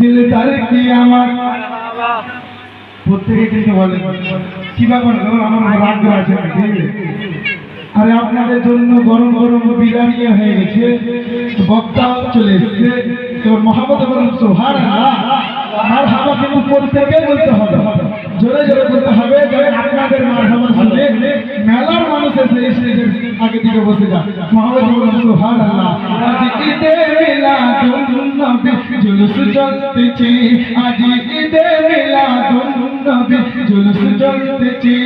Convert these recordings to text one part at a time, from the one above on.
মারহাবা দিলদার কি আমার? প্রত্যেকে কিন্তু বলে কি ব্যাপার? আমার রাগ আছে? আরে আপনাদের জন্য গরম গরম বিরিয়ানি হয়ে গেছে। বক্তা চলে এসছে। মহাবত সোহার মার হাবা কিন্তু প্রত্যেকে বলতে হবে। জোরে জোরে বলতে হবে আপনাদের মার হাবা শুনে মেলার মানুষ এসে আগে দিকে বসে যা মহাবত বলুন সোহার আল্লাহ জুলুস চলতেছে আজ ঈদে মিলাদুন নবী জুলুস চলতেছে।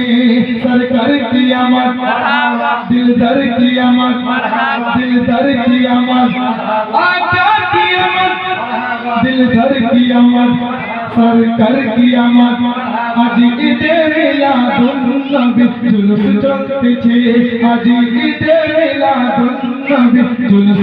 সরকার কি আমার? দিলদার কি আমার? দিলদার কি আমার? আকা কি আমার? দিলদার কি আমার? সরকার কি আমার? আজ ঈদে মিলাদুন নবী জুলুস চলতেছে। আজ ঈদে মিলাদুন নবী জুলুস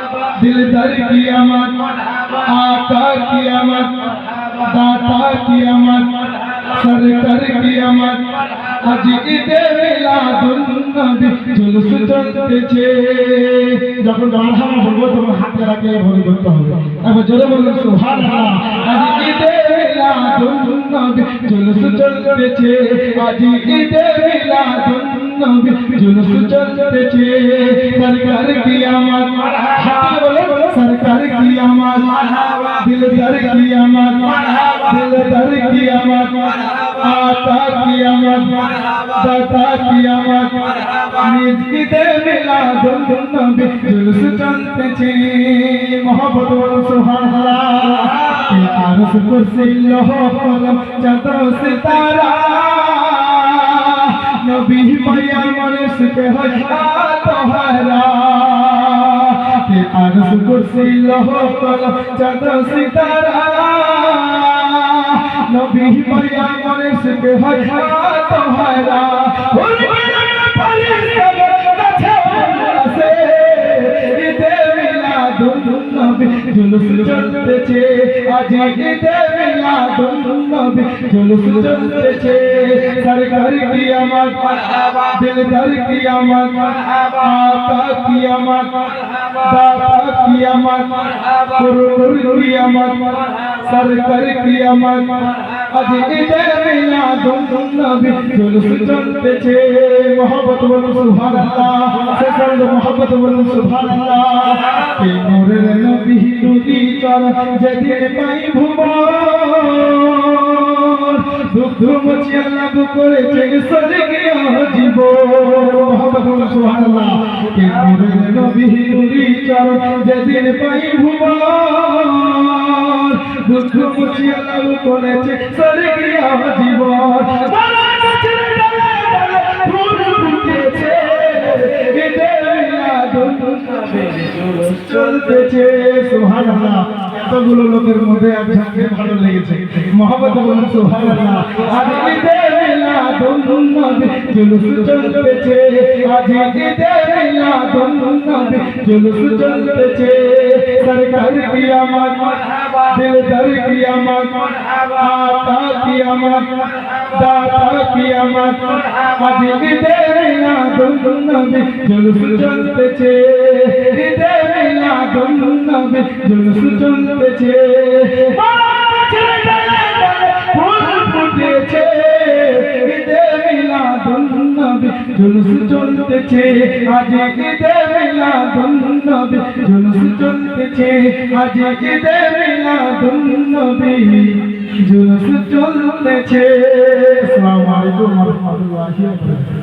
দিলদার কি আমার আকা কি আমার দাতা কি আমার সরকার কি আমার আজ ঈদে মিলাদুন নবী জুলুস চলতেছে যখন মারহাবা বলব তখন হাতে রাখে ভরে করতে হবে এবার জোরে বলুন সুবহানাল্লাহ আজ ঈদে মিলাদুন নবী জুলুস চলতেছে আজ ঈদে মিলাদুন নবী জুলুস চলতেছে সরকার কি আমার হাতে বলে সরকার কি আমার দিলদার কি আমার দিলদার কি আমার আতা কি আমার দাতা কি আমার নিজ ঈদে মিলাদুন নবী জুলুস চলতেছে মোহাম্মদ সুবহানাল্লাহ কে আরশ কুরসি লৌহ কলম চাঁদ সিতারা নবী মায়া মনস কে হয় তোহারা। কে আরশ কুরসি লৌহ কলম চাঁদ সিতারা। নবী মায়া মনস কে হয় তোহারা। জুলুস চলতেছে। আজ ঈদে মিলাদুন নবী জুলুস চলতেছে। সরকার কি আমার দিলদার কি আজ ঈদে মিলাদুন নবী জুলুস চলতেছে মোহাম্মত বলুন সুবহানাল্লাহ সেকন্ড মোহাম্মত বলুন সুবহানাল্লাহ কে নূরের নবী নদী চর যেদিন পাই ভুবন দুঃখ মুছিয়া লাভ করেছে স্বর্গীয় জীব বলুন সুবহানাল্লাহ কে নূরের নবী নদী চর যেদিন পাই ভুবন দুঃখ মুছিয়ে লাভ করেছে জীবন মিলাদুন নবী জুলুস চলতেছে এতগুলো লোকের মধ্যে একজনকে ভালো লেগেছে। মহাবত বলুন নবী জুলুস চলতেছে, আজ ঈদে মিলাদুন নবী জুলুস চলতেছে, সরকার কি আমার দিলদার কি আমার আতা কি আমার দাতা কি আমার আজ ঈদে মিলাদুন নবী জুলুস চলতেছে ঈদে মিলাদুন নবী জুলুস চলতেছে। গাছের ডালে ডালে ফুল জুলুস চলতেছে আজ ঈদে মিলাদুন্নবী জুলুস চলতেছে আজ ঈদে মিলাদুন্নবী জুলুস চলতেছে। আসসালামু আলাইকুম ওয়া রাহমাতুল্লাহি ওয়া বারাকাতুহু।